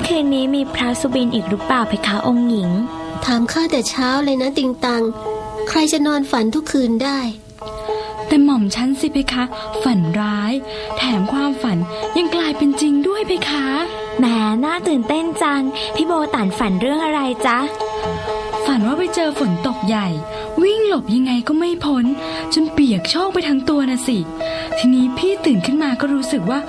มื่อคืนนี้มีพระสุบินอีกหรือเปล่าเพคะองค์หญิง ถามข้าแต่เช้าเลยนะติงตัง ใครจะนอนฝันทุกคืนได้ แต่หม่อมฉันสิเพคะ ฝันร้าย แถมความฝันยังกลายเป็นจริงด้วยเพคะแหมน่าตื่นเต้นจัง พี่โบตันฝันเรื่องอะไรจ๊ะ ฝันว่าไปเจอฝนตกใหญ่ วิ่งหลบยังไงก็ไม่พ้น จนเปียกโชกไปทั้งตัวนะสิ ทีนี้พี่ตื่นขึ้นมาก็รู้สึกว่า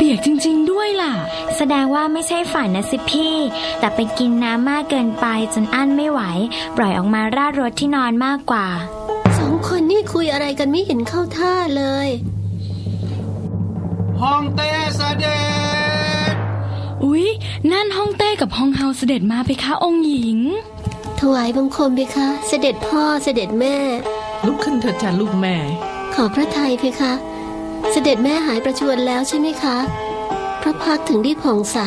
เปียกจริง ๆ ด้วยล่ะ แสดงว่าไม่ใช่ฝันนะสิพี่ แต่ไปกินน้ำมากเกินไปจนอั้นไม่ไหว ปล่อยออกมาราดรถที่นอนมากกว่า สองคนนี่คุยอะไรกันไม่เห็นเข้าท่าเลยห้องเต้เสด็จอุ๊ย นั่นห้องเต้กับห้องเฮาเสด็จมาเพคะองค์หญิง ถวายบังคมเพคะ เสด็จพ่อเสด็จแม่ ลุกขึ้นเถิดจ้าลูกแม่ ขอพระทัยเพคะ เสด็จแม่หายประชวรแล้วใช่ไหมคะ พระพักตร์ถึงได้ผ่องใส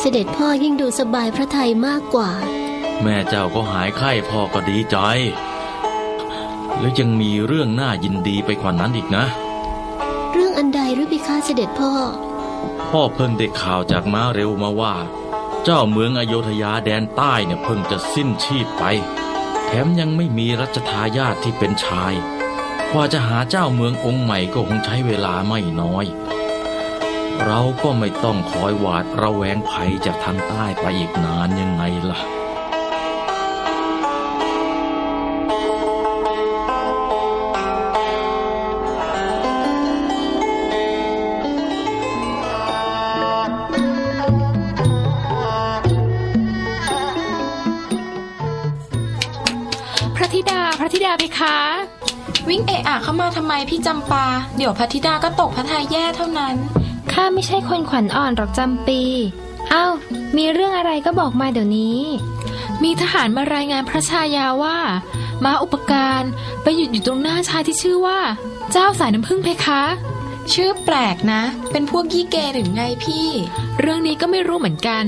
เสด็จพ่อยิ่งดูสบายพระทัยมากกว่า แม่เจ้าก็หายไข้พ่อก็ดีใจ แล้วยังมีเรื่องน่ายินดีไปกว่านั้นอีกนะ เรื่องอันใดหรือเพคะเสด็จพ่อ พ่อเพิ่งได้ข่าวจากม้าเร็วมาว่า เจ้าเมืองอโยธยาแดนใต้เนี่ยเพิ่งจะสิ้นชีพไป แถมยังไม่มีรัชทายาทที่เป็นชาย กว่าจะหาเจ้าเมืององค์ใหม่ก็คงใช้เวลาไม่น้อย เราก็ไม่ต้องคอยหวาดระแวงภัยจากทางใต้ไปอีกนานยังไงล่ะ ระธิดาพระธิดาเพคะ วิ่งเอะอะเข้ามาทำไมพี่จำปา เดี๋ยวพระธิดาก็ตกพระทัยแย่เท่านั้น ข้าไม่ใช่คนขวัญอ่อนหรอกจำปีเอ้ามีเรื่องอะไรก็บอกมาเดี๋ยวนี้ มีทหารมารายงานพระชายาว่า ม้าอุปการไปหยุดอยู่ตรงหน้าชายที่ชื่อว่า เจ้าสายน้ำพึ่งเพคะ ชื่อแปลกนะ เป็นพวกยี่เกหรือไงพี่ เรื่องนี้ก็ไม่รู้เหมือนกัน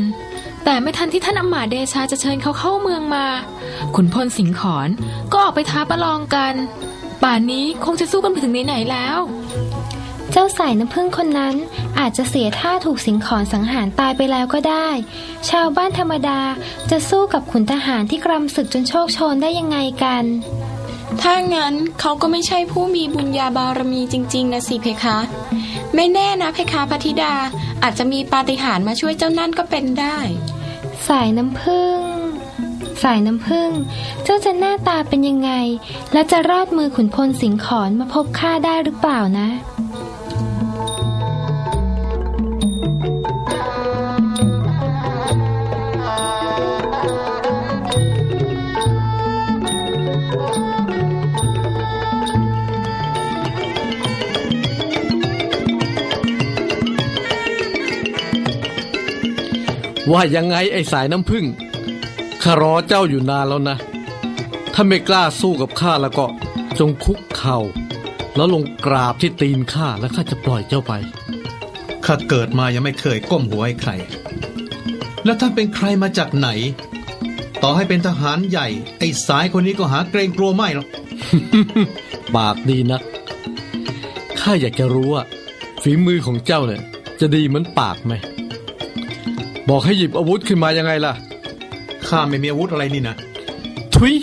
แต่ไม่ทันที่ท่านอำมาตย์เดชาจะเชิญเขาเข้าเมืองมา ขุนพลสิงห์ขอนก็ออกไปท้าประลองกัน ป่านนี้คงจะสู้กันไปถึงไหนๆแล้ว เจ้าสายน้ำพึ่งคนนั้นอาจจะเสียท่าถูกสิงขอนสังหารตายไปแล้วก็ได้ ชาวบ้านธรรมดาจะสู้กับขุนทหารที่กรำศึกจนโชคโชนได้ยังไงกัน ถ้างั้นเขาก็ไม่ใช่ผู้มีบุญญาบารมีจริง ๆนะสิเพคะ ไม่แน่นะเพคะพระธิดาอาจจะมีปาฏิหาริย์มาช่วยเจ้านั่นก็เป็นได้ สายน้ำผึ้งสายน้ำผึ้งเจ้าจะหน้าตาเป็นยังไง และจะรอดมือขุนพลสิงขอนมาพบข้าได้หรือเปล่านะ ว่ายังไงไอ้สายน้ำพึ่งข้ารอเจ้าอยู่นานแล้วนะ ถ้าไม่กล้าสู้กับข้าแล้วก็จงคุกเข่า แล้วลงกราบที่ตีนข้าแล้วข้าจะปล่อยเจ้าไป ข้าเกิดมายังไม่เคยก้มหัวให้ใคร แล้วท่านเป็นใครมาจากไหน ต่อให้เป็นทหารใหญ่ ไอ้สายคนนี้ก็หาเกรงกลัวไม่หรอก ปากดีนัก ข้าอยากจะรู้ว่าฝีมือของเจ้าเนี่ยจะดีเหมือนปากไหม บอกให้หยิบอาวุธขึ้นมายังไงล่ะ ข้าไม่มีอาวุธอะไรนี่นะ ทุย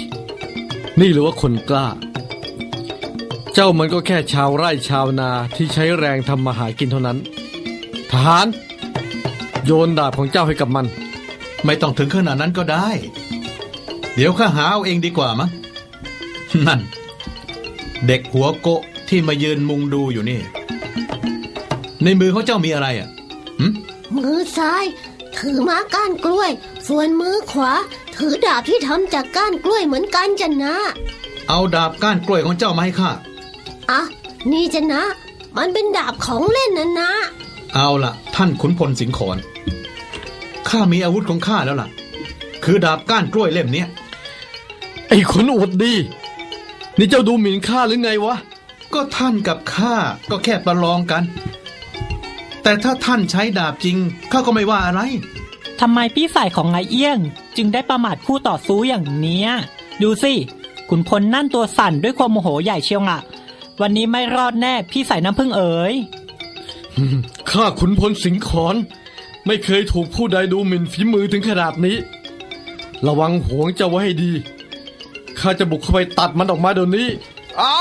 นี่หรือว่าคนกล้า เจ้ามันก็แค่ชาวไร่ชาวนาที่ใช้แรงทำมาหากินเท่านั้น ทหาร โยนดาบของเจ้าให้กับมัน ไม่ต้องถึงขนาดนั้นก็ได้ เดี๋ยวข้าหาเอาเองดีกว่ามั้ง นั่น เด็กหัวโกะที่มายืนมุงดูอยู่นี่ ในมือเขาเจ้ามีอะไรอะหึมือซ้าย ถือม้าก้านกล้วย ส่วนมือขวา ถือดาบที่ทำจากก้านกล้วยเหมือนกันจะนะ เอาดาบก้านกล้วยของเจ้ามาให้ข้าอะนี่จะนะ มันเป็นดาบของเล่นนะนะ เอาล่ะท่านขุนพลสิงห์ขอนข้ามีอาวุธของข้าแล้วล่ะ คือดาบก้านกล้วยเล่มเนี้ยไอ้คนอวดดี นี่เจ้าดูหมิ่นข้าหรือไงวะ ก็ท่านกับข้าก็แค่ประลองกัน แต่ถ้าท่านใช้ดาบจริงข้าก็ไม่ว่าอะไร ทำไมพี่สายของนายเอี้ยง จึงได้ประมาทคู่ต่อสู้อย่างเนี้ย ดูสิขุนพลนั่นตัวสั่นด้วยความโมโหใหญ่เชียวงะ วันนี้ไม่รอดแน่พี่สายน้ำพึ่งเอ๋ยข้าขุนพลสิงห์ขอนไม่เคยถูกผู้ใดดูหมิ่นฝีมือถึงขนาดนี้ ระวังหวงเจ้าไว้ให้ดีข้าจะบุกเข้าไปตัดมันออกมาเดี๋ยวนี้อ้า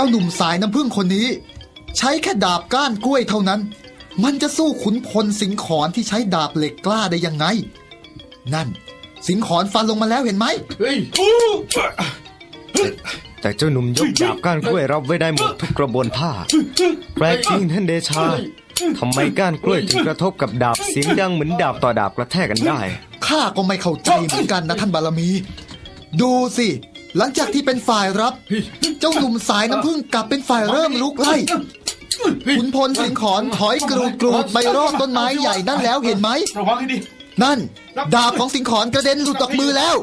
จ้าหนุ่มสายน้ำพึ่งคนนี้ ใช้แค่ดาบก้านกล้วยเท่านั้น มันจะสู้ขุนพลสิงขอนที่ใช้ดาบเหล็กกล้าได้ยังไง นั่น สิงขอนฟันลงมาแล้วเห็นไหมเฮ้ยแต่เจ้าหนุ่มยกดาบก้านกล้วยรับไว้ได้หมดทุกกระบวนท่าแปลกจริงท่านเดชาทำไมก้านกล้วยถึงกระทบกับดาบเสียงดังเหมือนดาบต่อดาบกระแทกกันได้ข้าก็ไม่เข้าใจเหมือนกันนะท่านบารมี ดูสิ หลังจากที่เป็นฝ่ายรับ เจ้าหนุ่มสายน้ำพึ่งกลับเป็นฝ่ายเริ่มลุกไล่ขุนพลสิงขอนถอยกรูดกรูดไปรอบต้นไม้ใหญ่นั่นแล้วเห็นไหมระวังให้ดีนั่น ดาบของสิงขอนกระเด็นหลุดออกมือแล้ว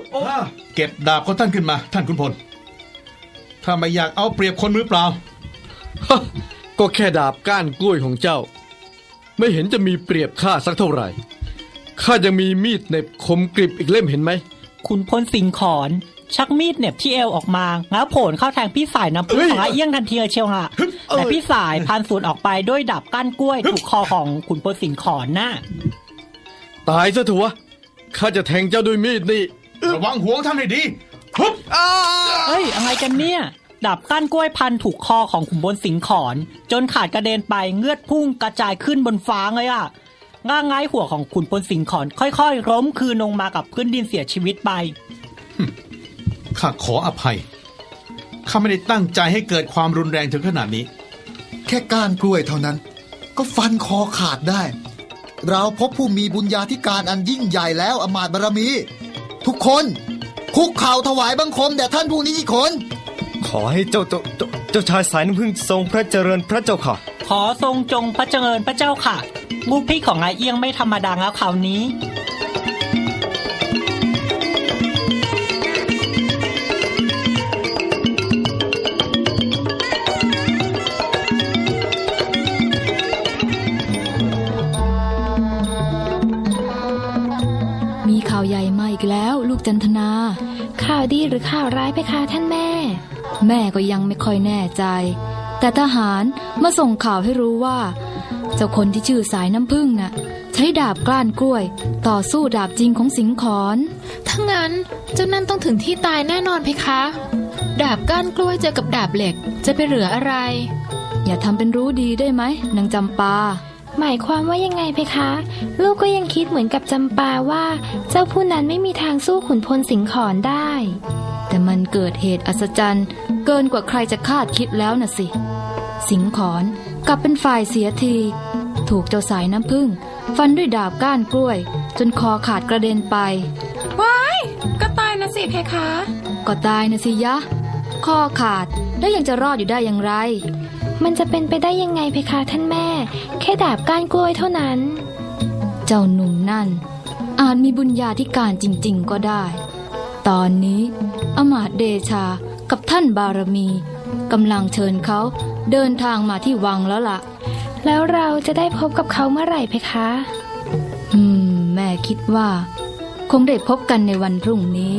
เก็บดาบของท่านขึ้นมา ท่านขุนพล ถ้าไม่อยากเอาเปรียบคนมือเปล่า ก็แค่ดาบก้านกล้วยของเจ้า ไม่เห็นจะมีเปรียบข้าสักเท่าไหร่ข้ายังมีมีดเหน็บคมกริบอีกเล่มเห็นไหมคุณพลสิงขอน ชักมีดเหน็บที่เอวออกมาง้าโผนเข้าแทงพี่สายน้ำพึ่งของอาเอี้ยงทันทีเลยเชียวอะแต่พี่สายพันสวนออกไปด้วยดาบก้านกล้วยถูกคอของขุนพลสิงขอนน่ะตายซะเถอะวะข้าจะแทงเจ้าด้วยมีดนี่ระวังหัวท่านให้ดีฮึบเอ้ยอะไรกันเนี่ยดาบก้านกล้วยพันถูกคอของขุนพลสิงขอน จนขาดกระเด็นไปเงือดพุ่งกระจายขึ้นบนฟ้าเลยอะง่างง่ายหัวของขุนพลสิงขอน ค่อยๆล้มคืนลงมากับพื้นดินเสียชีวิตไป ข้าขออภัย ข้าไม่ได้ตั้งใจให้เกิดความรุนแรงถึงขนาดนี้ แค่ก้านกล้วยเท่านั้น ก็ฟันคอขาดได้ เราพบผู้มีบุญญาธิการอันยิ่งใหญ่แล้วอำมาตย์บารมี ทุกคนคุกเข่าถวายบังคมแด่ท่านผู้นี้อีกคน ขอให้เจ้าเจ้าเจ้าเจ้าชายสายน้ำพึ่งทรงพระเจริญพระเจ้าค่ะ ขอทรงจงพระเจริญพระเจ้าค่ะ ลูกพี่ของอาเอี้ยงไม่ธรรมดาแล้วคราวนี้ มีข่าวใหญ่มาอีกแล้ว ลูกจันทนา ข่าวดีหรือข่าวร้ายเพคะท่านแม่ แม่ก็ยังไม่ค่อยแน่ใจ แต่ทหารมาส่งข่าวให้รู้ว่า เจ้าคนที่ชื่อสายน้ำพึ่งน่ะ ใช้ดาบกล้านกล้วย ต่อสู้ดาบจริงของสิงขอนถ้างั้นเจ้านั่นต้องถึงที่ตายแน่นอนเพคะ ดาบก้านกล้วยเจอกับดาบเหล็กจะไปเหลืออะไร อย่าทำเป็นรู้ดีได้ไหมนางจำปา หมายความว่ายังไงเพคะ ลูกก็ยังคิดเหมือนกับจำปาว่า เจ้าผู้นั้นไม่มีทางสู้ขุนพลสิงขอนได้ แต่มันเกิดเหตุอัศจรรย์ เกินกว่าใครจะคาดคิดแล้วน่ะสิ สิงขอนกลับเป็นฝ่ายเสียที ถูกเจ้าสายน้ำพึ่ง ฟันด้วยดาบก้านกล้วย จนคอขาดกระเด็นไปว้ายก็ตายนะสิเพคะ ก็ตายนะสิยะคอขาดแล้วยังจะรอดอยู่ได้อย่างไร มันจะเป็นไปได้ยังไงเพคะท่านแม่ แค่ดาบก้านกล้วยเท่านั้น เจ้าหนุ่มนั่น อาจมีบุญญาธิการจริง ๆ ก็ได้ ตอนนี้ อมาตเดชากับท่านบารมีกำลังเชิญเขาเดินทางมาที่วังแล้วล่ะ แล้วเราจะได้พบกับเขาเมื่อไหร่เพคะ อืม แม่คิดว่า คงได้พบกันในวันพรุ่งนี้